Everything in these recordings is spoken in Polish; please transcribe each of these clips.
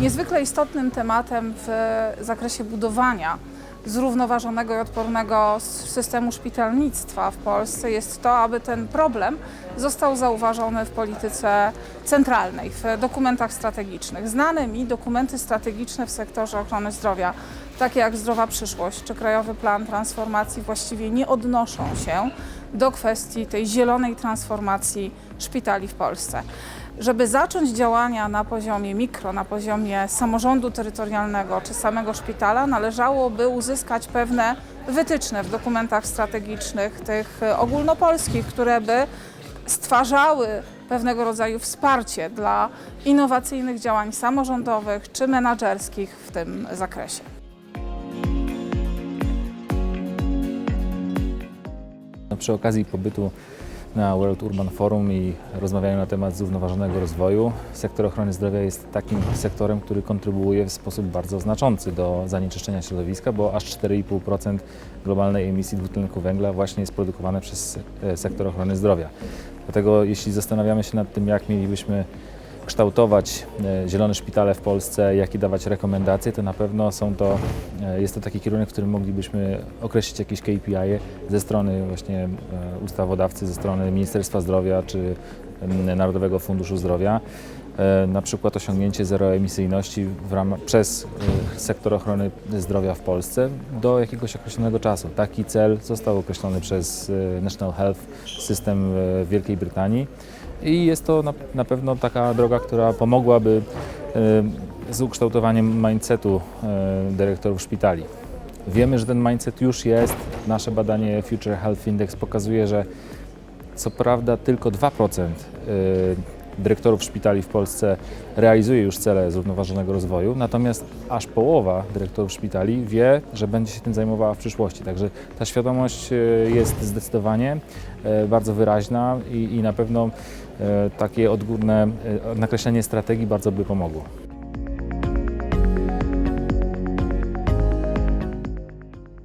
Niezwykle istotnym tematem w zakresie budowania zrównoważonego i odpornego systemu szpitalnictwa w Polsce jest to, aby ten problem został zauważony w polityce centralnej, w dokumentach strategicznych. Znane mi dokumenty strategiczne w sektorze ochrony zdrowia, takie jak Zdrowa Przyszłość czy Krajowy Plan Transformacji, właściwie nie odnoszą się do kwestii tej zielonej transformacji szpitali w Polsce. Żeby zacząć działania na poziomie mikro, na poziomie samorządu terytorialnego czy samego szpitala, należałoby uzyskać pewne wytyczne w dokumentach strategicznych, tych e, ogólnopolskich, które by stwarzały pewnego rodzaju wsparcie dla innowacyjnych działań samorządowych czy menedżerskich w tym zakresie. No, Przy okazji pobytu na World Urban Forum i rozmawiania na temat zrównoważonego rozwoju, sektor ochrony zdrowia jest takim sektorem, który kontrybuuje w sposób bardzo znaczący do zanieczyszczenia środowiska, bo aż 4,5% globalnej emisji dwutlenku węgla właśnie jest produkowane przez e, sektor ochrony zdrowia. Dlatego jeśli zastanawiamy się nad tym, jak mielibyśmy kształtować e, zielone szpitale w Polsce, jakie dawać rekomendacje, to na pewno są to, e, jest to taki kierunek, w którym moglibyśmy określić jakieś KPI -e ze strony właśnie e, ustawodawcy, ze strony Ministerstwa Zdrowia czy em, Narodowego Funduszu Zdrowia. Na przykład osiągnięcie zeroemisyjności w przez sektor ochrony zdrowia w Polsce do jakiegoś określonego czasu. Taki cel został określony przez National Health System Wielkiej Brytanii. I jest to na, na pewno taka droga, która pomogłaby e, z ukształtowaniem mindsetu e, dyrektorów szpitali. Wiemy, że ten mindset już jest. Nasze badanie Future Health Index pokazuje, że co prawda tylko 2% e, dyrektorów szpitali w Polsce realizuje już cele zrównoważonego rozwoju, natomiast aż połowa dyrektorów szpitali wie, że będzie się tym zajmowała w przyszłości. Także ta świadomość e, jest zdecydowanie e, bardzo wyraźna i, i na pewno e, takie odgórne nakreślenie strategii bardzo by pomogło.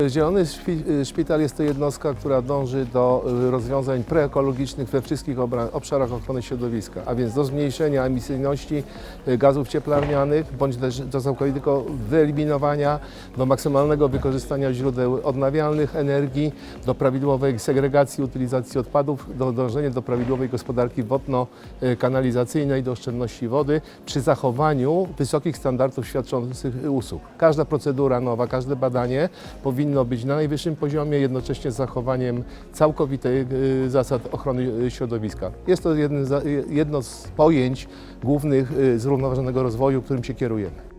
Zielony szpi- szpital jest to jednostka, która dąży do y, rozwiązań preekologicznych we wszystkich obszarach ochrony środowiska, a więc do zmniejszenia emisyjności y, gazów cieplarnianych, bądź też do całkowitego wyeliminowania, do maksymalnego wykorzystania źródeł odnawialnych energii, do prawidłowej segregacji, utylizacji odpadów, do dążenia do prawidłowej gospodarki wodno-kanalizacyjnej, do oszczędności wody przy zachowaniu wysokich standardów świadczących usług. Każda procedura nowa, każde badanie powinno być na najwyższym poziomie, jednocześnie z zachowaniem całkowitych y, zasad ochrony y, środowiska. Jest to y, jedno z pojęć głównych zrównoważonego rozwoju, którym się kierujemy.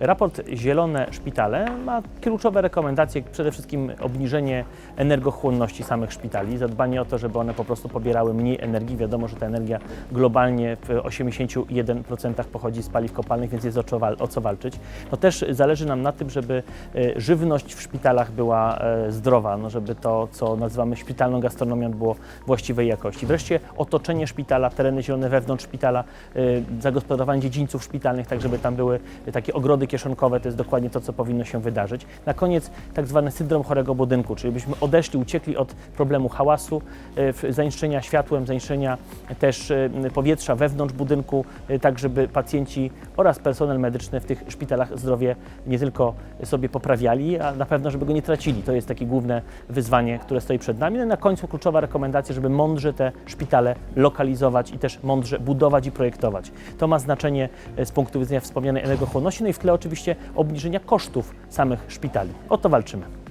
Raport Zielone Szpitale ma kluczowe rekomendacje, przede wszystkim obniżenie energochłonności samych szpitali, zadbanie o to, żeby one po prostu pobierały mniej energii. Wiadomo, że ta energia globalnie w 81% pochodzi z paliw kopalnych, więc jest o co, walczyć. No też zależy nam na tym, żeby e, żywność w szpitalach była e, zdrowa, no żeby to, co nazywamy szpitalną gastronomią, było właściwej jakości. Wreszcie otoczenie szpitala, tereny zielone wewnątrz szpitala, e, zagospodarowanie dziedzińców szpitalnych, tak żeby tam były takie ogrody kieszonkowe, to jest dokładnie to, co powinno się wydarzyć. Na koniec tak zwany syndrom chorego budynku, czyli byśmy odeszli, uciekli od problemu hałasu, e, zanieczyszczenia światłem, zanieczyszczenia też e, powietrza wewnątrz budynku, e, tak żeby pacjenci oraz personel medyczny w tych szpitalach zdrowie nie tylko sobie poprawiali, a na pewno, żeby go nie tracili. To jest takie główne wyzwanie, które stoi przed nami. No na końcu kluczowa rekomendacja, żeby mądrze te szpitale lokalizować i też mądrze budować i projektować. To ma znaczenie z punktu widzenia wspomnianej energochłonności, no i w tle oczywiście obniżenia kosztów samych szpitali. O to walczymy.